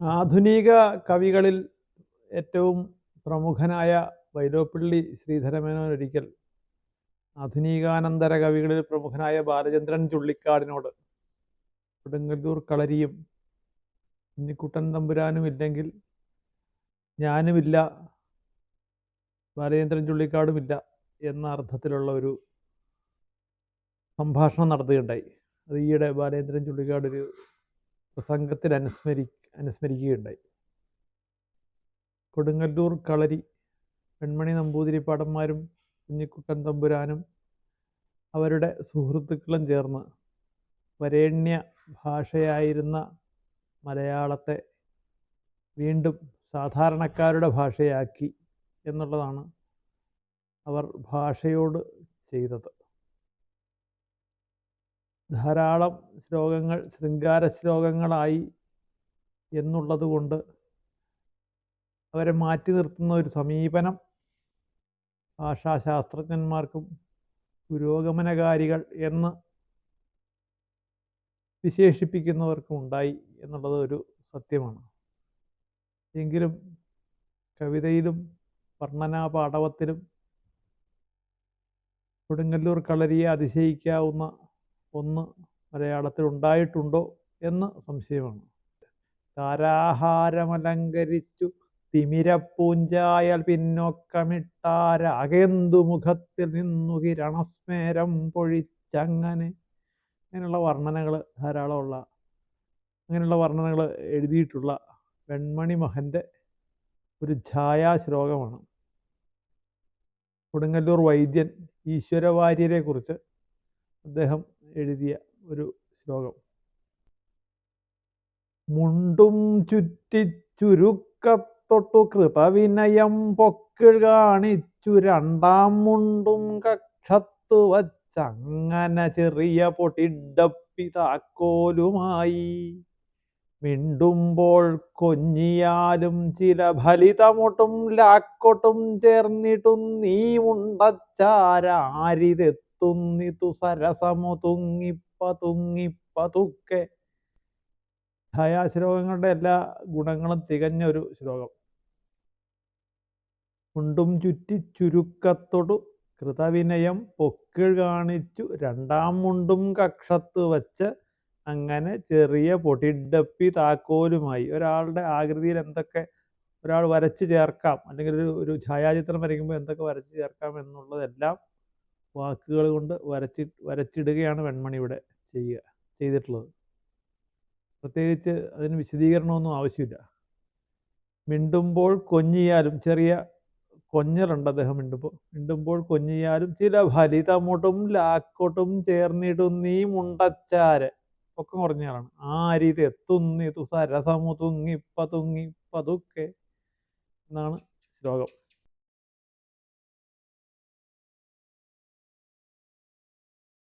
ആധുനിക കവികളിൽ ഏറ്റവും പ്രമുഖനായ വൈലോപ്പിള്ളി ശ്രീധരമേനോൻ ഒരിക്കൽ ആധുനികാനന്തര കവികളിൽ പ്രമുഖനായ ബാലചന്ദ്രൻ ചുള്ളിക്കാടിനോട് കൊടുങ്ങല്ലൂർ കളരിയും കുഞ്ഞിക്കുട്ടൻ തമ്പുരാനും ഇല്ലെങ്കിൽ ഞാനുമില്ല ബാലചന്ദ്രൻ ചുള്ളിക്കാടുമില്ല എന്ന അർത്ഥത്തിലുള്ള ഒരു സംഭാഷണം നടത്തുകയുണ്ടായി. അത് ഈയിടെ ബാലചന്ദ്രൻ ചുള്ളിക്കാട് ഒരു പ്രസംഗത്തിൽ അനുസ്മരി അനുസ്മരിക്കുകയുണ്ടായി. കൊടുങ്ങല്ലൂർ കളരി പെൺമണി നമ്പൂതിരിപ്പാടന്മാരും കുഞ്ഞിക്കുട്ടൻ തമ്പുരാനും അവരുടെ സുഹൃത്തുക്കളും ചേർന്ന് വരേണ്യ ഭാഷയായിരുന്ന മലയാളത്തെ വീണ്ടും സാധാരണക്കാരുടെ ഭാഷയാക്കി എന്നുള്ളതാണ് അവർ ഭാഷയോട് ചെയ്തത്. ധാരാളം ശ്ലോകങ്ങൾ ശൃംഗാര ശ്ലോകങ്ങളായി എന്നുള്ളത് കൊണ്ട് അവരെ മാറ്റി നിർത്തുന്ന ഒരു സമീപനം. ഭാഷാശാസ്ത്രജ്ഞന്മാർക്കും പുരോഗമനകാരികൾ എന്ന് വിശേഷിപ്പിക്കുന്നവർക്കും ഉണ്ടായി എന്നുള്ളത് ഒരു സത്യമാണ്. എങ്കിലും കവിതയിലും വർണനാ പാടവത്തിലും കൊടുങ്ങല്ലൂർ കളരിയെ അതിശയിക്കാവുന്ന ഒന്ന് മലയാളത്തിൽ ഉണ്ടായിട്ടുണ്ടോ എന്ന് സംശയമാണ്. താരാഹാരമലങ്കരിച്ചു തിമിരപ്പൂഞ്ചായൽ പിന്നോക്കമിട്ടാരാകെന്തു മുഖത്തിൽ നിന്നു കിരണസ്മേരം പൊഴിച്ചങ്ങനെ. അങ്ങനെയുള്ള വർണനകൾ ധാരാളമുള്ള അങ്ങനെയുള്ള വർണനകൾ എഴുതിയിട്ടുള്ള വെൺമണി മഹന്റെ ഒരു ഛായാശ്ലോകമാണ്. കൊടുങ്ങല്ലൂർ വൈദ്യൻ ഈശ്വരവാര്യരെ കുറിച്ച് അദ്ദേഹം എഴുതിയ ഒരു ശ്ലോകം. മുണ്ടും ചുറ്റി ചുറ്റിച്ചുരുക്കത്തൊട്ടു കൃപവിനയം പൊക്കിൾ കാണിച്ചു. രണ്ടാം മുണ്ടും കക്ഷത്തു വച്ചങ്ങനെ ചെറിയ പൊട്ടിഡപ്പി താക്കോലുമായി മിണ്ടുമ്പോൾ കൊഞ്ഞിയാലും ചില ഫലിതമൊട്ടും ലാക്കൊട്ടും ചേർന്നിട്ടും നീ ഉണ്ടച്ചാരാരിതെത്തുന്നിതു സരസമു ഛായാശ്ലോകങ്ങളുടെ എല്ലാ ഗുണങ്ങളും തികഞ്ഞ ഒരു ശ്ലോകം. മുണ്ടും ചുറ്റി ചുരുക്കത്തൊടു കൃതവിനയം പൊക്കിൾ കാണിച്ചു. രണ്ടാം മുണ്ടും കക്ഷത്ത് വച്ച് അങ്ങനെ ചെറിയ പൊടിഡപ്പി താക്കോലുമായി. ഒരാളുടെ ആകൃതിയിൽ എന്തൊക്കെ ഒരാൾ വരച്ചു ചേർക്കാം അല്ലെങ്കിൽ ഒരു ഒരു ഛായാചിത്രം വരയ്ക്കുമ്പോൾ എന്തൊക്കെ വരച്ചു ചേർക്കാം എന്നുള്ളതെല്ലാം വാക്കുകൾ കൊണ്ട് വരച്ചി വരച്ചിടുകയാണ് വെൺമണി ഇവിടെ ചെയ്യുക ചെയ്തിട്ടുള്ളത്. പ്രത്യേകിച്ച് അതിന് വിശദീകരണമൊന്നും ആവശ്യമില്ല. മിണ്ടുമ്പോൾ കൊഞ്ഞിയാലും ചെറിയ കൊഞ്ഞലുണ്ട് അദ്ദേഹം മിണ്ടുമ്പോൾ. മിണ്ടുമ്പോൾ കൊഞ്ഞിയാലും ചില ഫലിതമുട്ടും ലാക്കോട്ടും ചേർന്നിടും നീ മുണ്ടച്ചാര്. ഒക്കെ കുറഞ്ഞാലാണ് ആ രീതി എത്തുന്നി എത്തുന്നിതു തുങ്ങി തുങ്ങിപ്പതുങ്ങിപ്പതുക്കെ എന്നാണ് ശ്ലോകം.